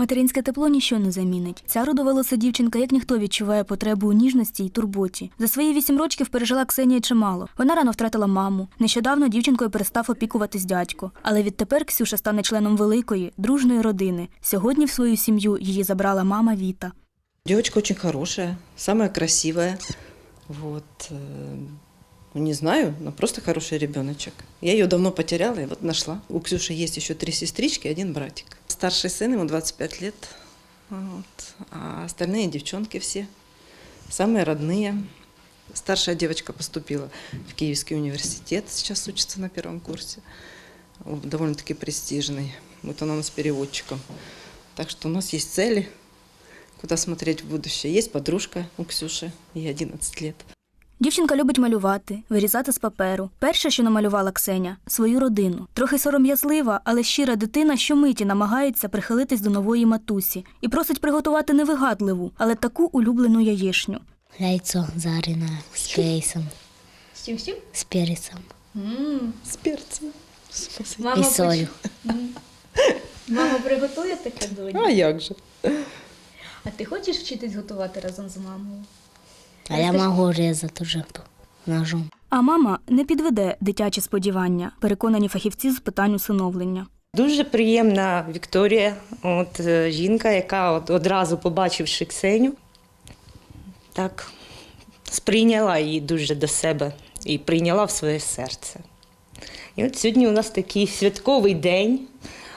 Материнське тепло ніщо не замінить. Ця родоволоса дівчинка, як ніхто відчуває потребу у ніжності й турботі. За свої вісім років пережила Ксенія чимало. Вона рано втратила маму. Нещодавно дівчинкою перестав опікуватись дядько. Але відтепер Ксюша стане членом великої, дружної родини. Сьогодні в свою сім'ю її забрала мама Віта. Девочка очень хорошая, самая красивая. Вот. э, ну, Не знаю, но просто хороший ребеночек. Я ее давно потеряла и вот нашла. У Ксюши есть еще три сестрички, один братик. Старший сын, ему 25 лет. Вот. А остальные девчонки все. Самые родные. Старшая девочка поступила в Киевский университет, сейчас учится на первом курсе. Довольно-таки престижный. Вот она у нас переводчиком. Так что у нас есть цели, куда смотреть в будущее. Есть подружка у Ксюши, ей 11 лет. Дівчинка любить малювати, вирізати з паперу. Перше, що намалювала Ксеня свою родину. Трохи сором'язлива, але щира дитина щомиті намагається прихилитись до нової матусі і просить приготувати невигадливу, але таку улюблену яєшню. Яйцо жарене з кейсом, З чим з перцем С перцем. Мама, і солью. Мама приготує таке доні. А як же? А ти хочеш вчитись готувати разом з мамою? А я можу різати вже ножом. А мама не підведе дитячі сподівання, переконані фахівці з питань усиновлення. Дуже приємна Вікторія, от е, жінка, яка от одразу побачивши Ксеню, так сприйняла її дуже до себе і прийняла в своє серце. І от сьогодні у нас такий святковий день.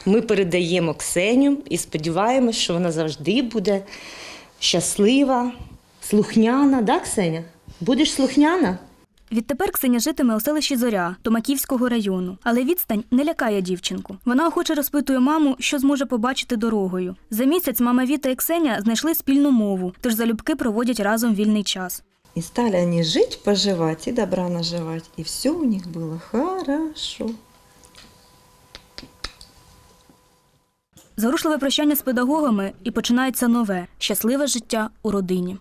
Ми передаємо Ксеню і сподіваємось, що вона завжди буде щаслива, слухняна, да, Ксеня? Будеш слухняна? Відтепер Ксеня житиме у селищі Зоря Томаківського району, але відстань не лякає дівчинку. Вона охоче розпитує маму, що зможе побачити дорогою. За місяць мама Віта і Ксеня знайшли спільну мову, тож залюбки проводять разом вільний час. И стали они жить, поживать и добра наживать. И все у них было хорошо. Зворушливе прощання з педагогами і починається нове щасливе життя у родині.